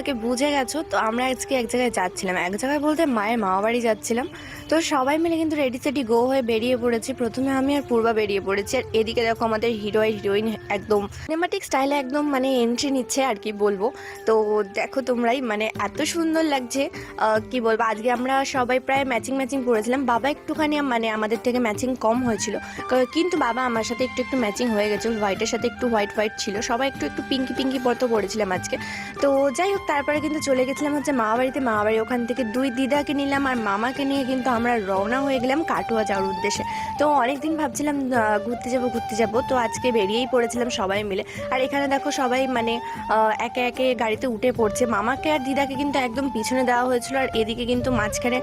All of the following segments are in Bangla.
থেকে বুঝে গেছো, তো আমরা আজকে এক জায়গায় যাচ্ছিলাম। এক জায়গায় বলতে মায়ের মামা বাড়ি যাচ্ছিলাম। তো সবাই মিলে কিন্তু রেডি সেডি গো হয়ে বেরিয়ে পড়েছি। প্রথমে আমি আর পূর্বা বেরিয়ে পড়েছি। আর এদিকে দেখো আমাদের হিরো আর হিরোইন একদম সিনেমাটিক স্টাইলে একদম মানে এন্ট্রি নিচ্ছে আর কি বলব। তো দেখো তোমরাই মানে এত সুন্দর লাগছে কি বলব, আজকে আমরা সবাই প্রায় ম্যাচিং ম্যাচিং করেছিলাম। বাবা একটুখানি মানে আমাদের থেকে ম্যাচিং কম হয়েছিল। কিন্তু বাবা আমার সাথে একটু একটু ম্যাচিং হয়ে গেছে হোয়াইটের সাথে একটু হোয়াইট হোয়াইট ছিল। সবাই একটু একটু পিঙ্কি পিঙ্কি মতো করেছিলাম আজকে। তো যাই হোক তারপরে কিন্তু চলে গেছিলাম হচ্ছে মামা বাড়িতে মামা বাড়ি ওখান থেকে দুই দিদাকে নিলাম আর মামাকে নিয়ে কিন্তু আমরা রওনা হয়ে গেলাম কাটোয়া যাওয়ার উদ্দেশ্যে। তো অনেকদিন ভাবছিলাম ঘুরতে যাব ঘুরতে যাব। তো আজকে বেরিয়েই পড়েছিলাম সবাই মিলে। আর এখানে দেখো সবাই মানে একে একে গাড়িতে উঠে পড়ছে। মামাকে আর দিদাকে কিন্তু একদম পিছনে দেওয়া হয়েছিল আর এদিকে কিন্তু মাঝখানে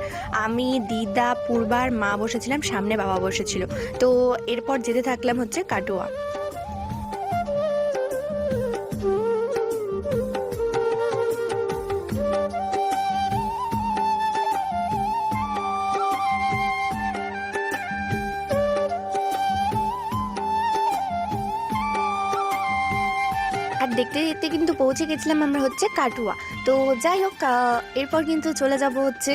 আমি, দিদা, পূর্বার, মা বসেছিলাম, সামনে বাবা বসেছিল। তো এরপর যেতে থাকলাম হচ্ছে কাটোয়া। দেখতে দেখতে কিন্তু পৌঁছে গেছিলাম আমরা হচ্ছে কাটুয়া। তো যাই হোক এরপর কিন্তু চলে যাব হচ্ছে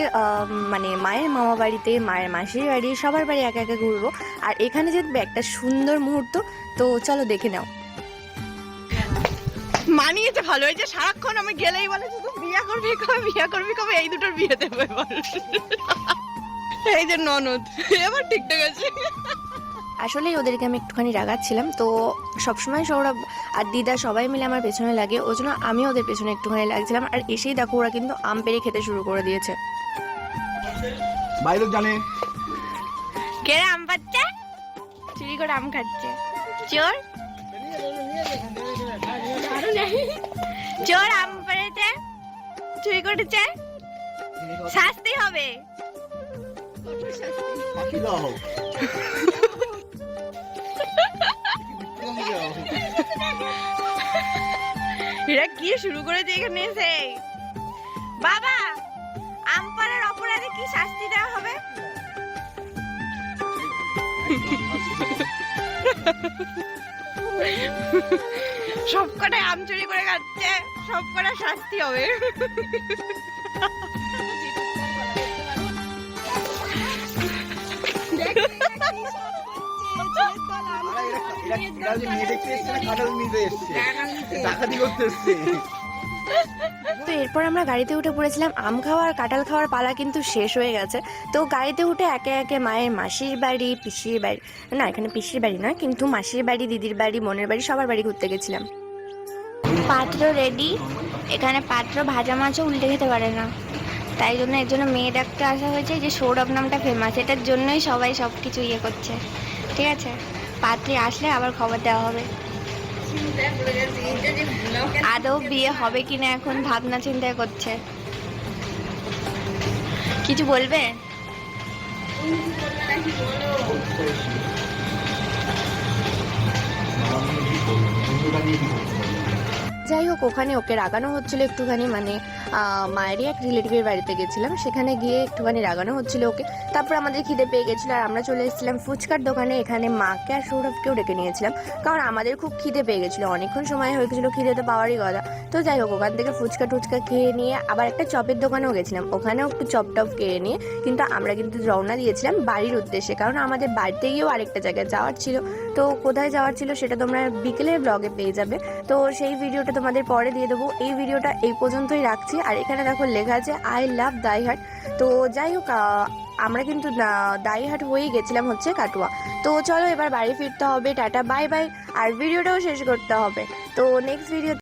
মানে মায়ের মামা বাড়িতে, মায়ের মাসির বাড়ি, সবার বাড়ি একা একা ঘুরবো। আর এখানে যেতে একটা সুন্দর মুহূর্ত, তো চলো দেখে নাও। মানিয়েছে ভালো। হয়েছে সারাক্ষণ আমি গেলেই বলে বিয়া করবি কবে? বিয়া করবি কবে? এই দুটোর বিয়ে দেবো এই যে ননদ, এবার ঠিকঠাক আছে। আসলেই ওদেরকে আমি একটুখানি রাগাচ্ছিলাম। তো সবসময় সৌরভ আর দিদা সবাই মিলে আমার পেছনে লাগে ওই জন্য আমি ওদের পেছনে একটুখানি লাগছিলাম। আর এসেই দেখো ওরা কিন্তু আম পেড়ে খেতে শুরু করে দিয়েছে। বাইরে জানে। কে আম পাচ্ছে? চুরি করে আম খাচ্ছে। চোর? চোর আম পেড়েছে? চুরি করেছে? শাস্তি হবে। কি শুরু করেছে এখানে এসে বাবা আম পাড়ার অপরাধে কি শাস্তি দেওয়া হবে সব কটাই আম চুরি করে খাচ্ছে সব কটা শাস্তি হবে এরা তো এরপর আমরা গাড়িতে উঠে পড়েছিলাম, আম খাওয়া আর কাঁঠাল খাওয়ার পালা কিন্তু শেষ হয়ে গেছে। তো গাড়িতে উঠে একে একে মায়ের মাসির বাড়ি, পিসির বাড়ি, না, এখানে পিসির বাড়ি নয়, কিন্তু মাসির বাড়ি, দিদির বাড়ি, বোনের বাড়ি, সবার বাড়ি ঘুরতে গেছিলাম। পাত্র রেডি এখানে পাত্র ভাজা মাছও উল্টে খেতে পারে না। তাই জন্য এর জন্য মেয়ে ডাকতে আসা হয়েছে যে সৌরভ নামটা ফেমাস এটার জন্যই সবাই সব কিছু ইয়ে করছে। ঠিক আছে? পাত্রী আসলে আবার খবর দেওয়া হবে। আদৌ বিয়ে হবে কি না এখন ভাবনা চিন্তা করছে। কিছু বলবে? যাই হোক ওখানে ওকে রাগানো হচ্ছিল একটুখানি মানে মায়েরই এক রিলেটিভের বাড়িতে গেছিলাম, সেখানে গিয়ে একটুখানি রাগানো হচ্ছিল ওকে। তারপর আমাদের খিদে পেয়ে গেছিল, আর আমরা চলে এসেছিলাম ফুচকার দোকানে, এখানে মাকে আর সৌরভকেও ডেকে নিয়েছিলাম। কারণ আমাদের খুব খিদে পেয়ে গেছিল, অনেকক্ষণ সময় হয়ে গেছিল খিদে তো পাওয়ারই কথা। তো যাই হোক, ওখান থেকে ফুচকা টুচকা খেয়ে নিয়ে আবার একটা চপের দোকানেও গেছিলাম। ওখানেও একটু চপ টপ খেয়ে নিয়ে কিন্তু আমরা কিন্তু রওনা দিয়েছিলাম বাড়ির উদ্দেশ্যে, কারণ আমাদের বাড়িতে গিয়েও আরেকটা জায়গায় যাওয়ার ছিল। তো কোথায় যাওয়ার ছিল সেটা তোমরা বিকেলের ব্লগে পেয়ে যাবে। তো সেই ভিডিওটা তোমাদের পরে দিয়ে দেবো। এই ভিডিওটা এই পর্যন্তই রাখছি। আর এখানে দেখো লেখা আছে আই লাভ দাই দাইহাট তো যাই হোক আমরা কিন্তু দাই দাইহাট হয়েই গেছিলাম হচ্ছে কাটুয়া। তো চলো এবার বাড়ি ফিরতে হবে। Tata, bye bye. আর ভিডিওটাও শেষ করতে হবে। তো নেক্সট ভিডিও